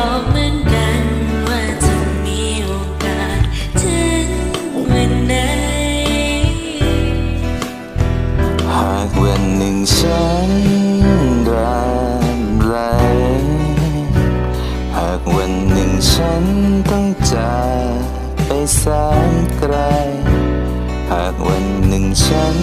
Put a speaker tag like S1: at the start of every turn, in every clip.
S1: บอกเหมือนกันว่าจะมีโอกาสถึงวันนั้น
S2: หากวันหนึ่งฉันรำไรหากวันหนึ่งฉันต้องจากไปแสนไกล หากวันหนึ่งฉัน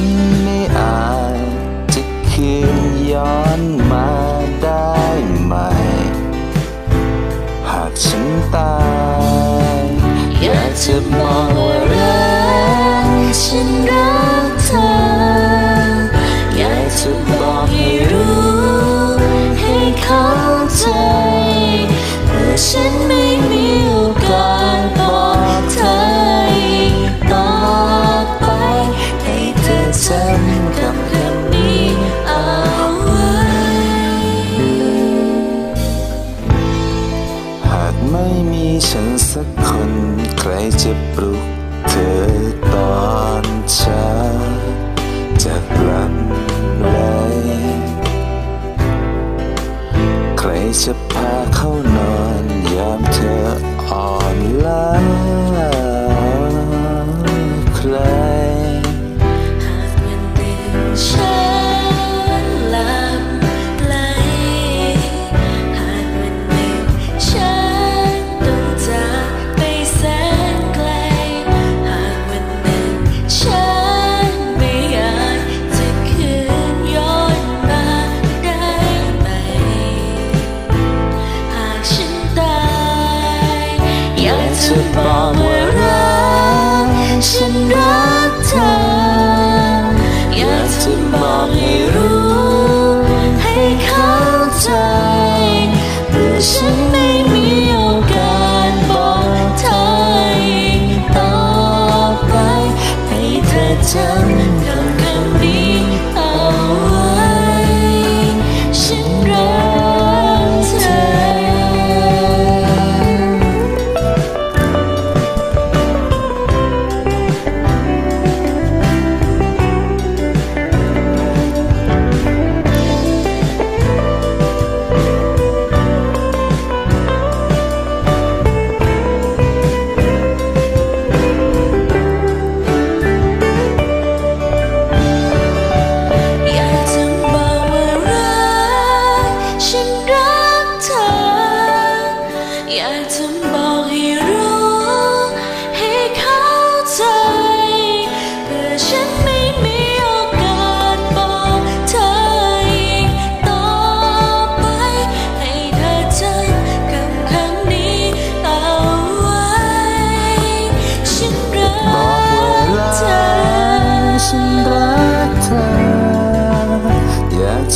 S2: จะ
S1: ป
S2: ลุกเธอตอนเช้าจะกหลับไหลใครจะพา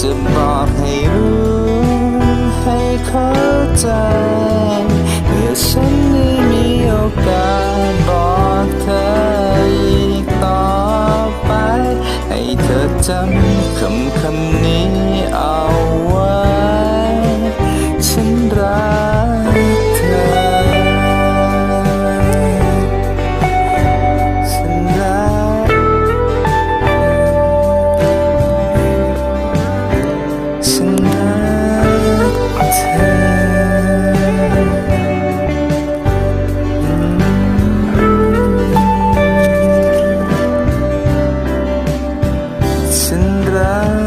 S1: จะบอกให้รู้ให้เข้าใจเมื่อฉัน
S2: ได้มีโอกาสบอกเธออีกต่อไป ให้เธอจำ 나